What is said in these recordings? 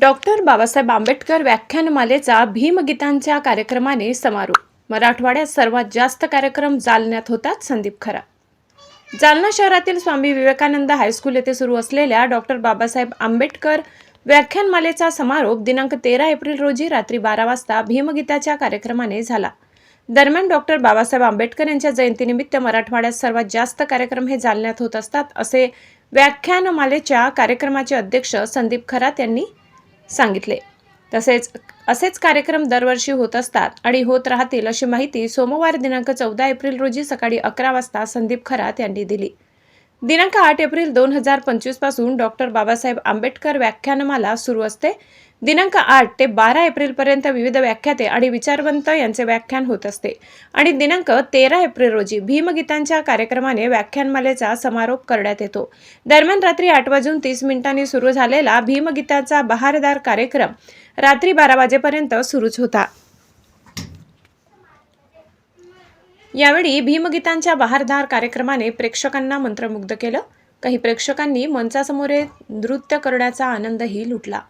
Doctor Babasaheb Ambedkar व्याख्यानमालेचा भीमगीतांच्या कार्यक्रमाने समारोप. मराठवाड्यात सर्वात जास्त कार्यक्रम जालन्यात होतात संदीप खरा. जालना शहरातील स्वामी विवेकानंद हायस्कूल येथे सुरू असलेल्या डॉक्टर बाबासाहेब आंबेडकर व्याख्यानमालेचा समारोप दिनांक तेरा एप्रिल रोजी रात्री बारा वाजता भीमगीताच्या कार्यक्रमाने झाला. दरम्यान डॉक्टर बाबासाहेब आंबेडकर यांच्या जयंतीनिमित्त मराठवाड्यात सर्वात जास्त कार्यक्रम हे जालन्यात होत असतात असे व्याख्यानमालेच्या कार्यक्रमाचे अध्यक्ष संदीप खरात यांनी सांगितले. तसेच असेच कार्यक्रम दरवर्षी होत असतात आणि होत राहतील अशी माहिती सोमवार दिनांक चौदा एप्रिल रोजी सकाळी अकरा वाजता संदीप खरात यांनी दिली. दिनांक आठ एप्रिल दोन हजार पंचवीसपासून डॉक्टर बाबासाहेब आंबेडकर व्याख्यानमाला सुरू असते. दिनांक आठ ते बारा एप्रिलपर्यंत विविध व्याख्याते आणि विचारवंत यांचे व्याख्यान होत असते. आणि दिनांक तेरा एप्रिल रोजी भीमगीतांच्या कार्यक्रमाने व्याख्यानमालेचा समारोप करण्यात येतो. दरम्यान रात्री आठ वाजून तीस मिनिटांनी सुरू झालेला भीमगीताचा बहारदार कार्यक्रम रात्री बारा वाजेपर्यंत सुरूच होता. यावेळी भीमगीतांच्या बहारदार कार्यक्रमाने प्रेक्षकांना मंत्रमुग्ध केलं. काही प्रेक्षकांनी मंचासमोर नृत्य करण्याचा आनंदही लुटला.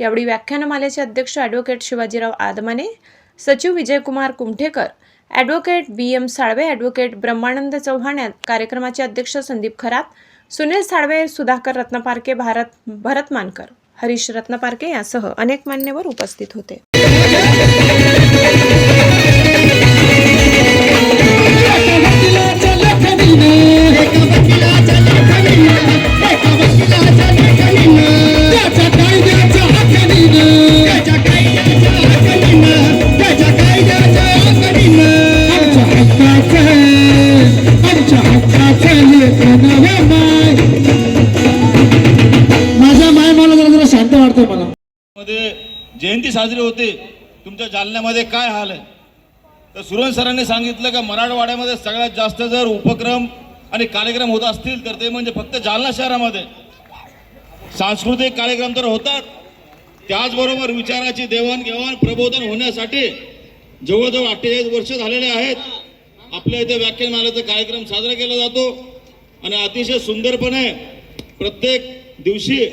यावेळी व्याख्यानमालेचे अध्यक्ष ॲडव्होकेट शिवाजीराव आदमाने सचिव Vijaykumar Kumthekar advocate B M Salve advocate Brahmanand Chavan कार्यक्रमाचे अध्यक्ष संदीप खरात सुनील साळवे सुधाकर रत्नपारके भारत भरत मानकर हरीश रत्नपारके यासह अनेक मान्यवर उपस्थित होते. माझ्या माय मला जरा जरा शांत वाटतं मला. मध्ये जयंती साजरी होते. तुमच्या जालन्यामध्ये काय हाल आहे? तर सुरन सरांनी सांगितलं का मराठवाड्यामध्ये सगळ्यात जास्त जर उपक्रम आणि कार्यक्रम होत असतील तर ते म्हणजे फक्त जालना शहरामध्ये. सांस्कृतिक कार्यक्रम तर होतात. त्याचबरोबर विचाराची देवाणघेवाण प्रबोधन होण्यासाठी जवळजवळ अठ्ठेचाळीस वर्ष झालेले आहेत. आपल्या इथे व्याख्यानमालाचा कार्यक्रम साजरा केला जातो. आणि अतिशय सुंदरपणे प्रत्येक दिवशी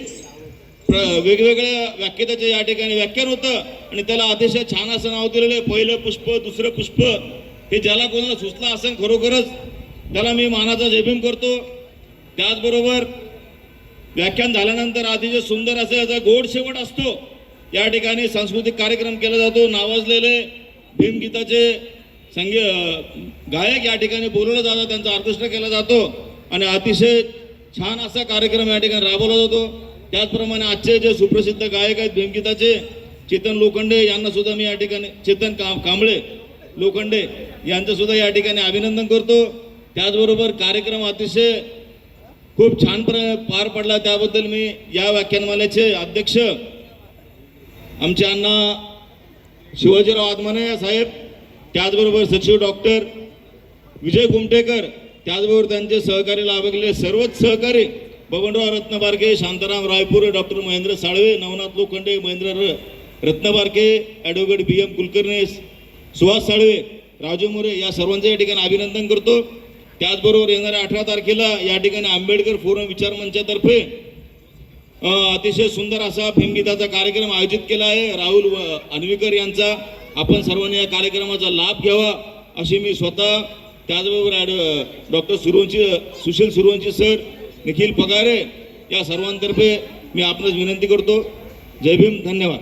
प्र- वेगवेगळ्या व्याख्याताचे या ठिकाणी व्याख्यान होतं आणि त्याला अतिशय छान असं नाव दिलेलं आहे. पहिलं पुष्प दुसरं पुष्प. हे ज्याला कोणाला सुचलं असेल खरोखरच त्याला मी मानाचा जेबीम करतो. त्याचबरोबर व्याख्यान झाल्यानंतर अतिशय सुंदर असं याचा गोड शेवट असतो. या ठिकाणी सांस्कृतिक कार्यक्रम केला जातो. नावाजलेले भीमगीताचे संगी गायक या ठिकाणी बोलवलं जातं. त्यांचा ऑर्केस्ट्रा केला जातो. आणि अतिशय छान असा कार्यक्रम या ठिकाणी राबवला जातो. त्याचप्रमाणे आजचे जे सुप्रसिद्ध गायक आहेत भीमगीताचे चेतन लोखंडे यांना सुद्धा मी या ठिकाणी चेतन का कांबळे लोखंडे यांचं सुद्धा या ठिकाणी अभिनंदन करतो. त्याचबरोबर कार्यक्रम अतिशय खूप छान प्र पार पडला. त्याबद्दल मी या व्याख्यानमालेचे अध्यक्ष आमचे अण्णा शिवाजीराव आदमाने साहेब त्याचबरोबर सचिव डॉक्टर विजय कुमटेकर त्याचबरोबर त्यांचे सहकारी लाभलेले सर्वच सहकारी बबनराव रत्नबारके शांताराम रायपूर डॉक्टर महेंद्र साळवे नवनाथ लोखंडे महेंद्र र Ratnabarke advocate B M Kulkarni Suhas Salve Raju More या सर्वांचं या ठिकाणी अभिनंदन करतो. त्याचबरोबर येणाऱ्या अठरा तारखेला या ठिकाणी आंबेडकर फोरम विचार मंचातर्फे अतिशय सुंदर असा भीमगीताचा कार्यक्रम आयोजित केला आहे. राहुल व- यांचा आपण सर्वांनी या कार्यक्रमाचा लाभ घ्यावा अशी मी स्वतः त्याचबरोबर ad doctor Survanshi Sushil Survanshi sir Nikhil Pagare या सर्वांतर्फे मी आपणास विनंती करतो. जय भीम धन्यवाद.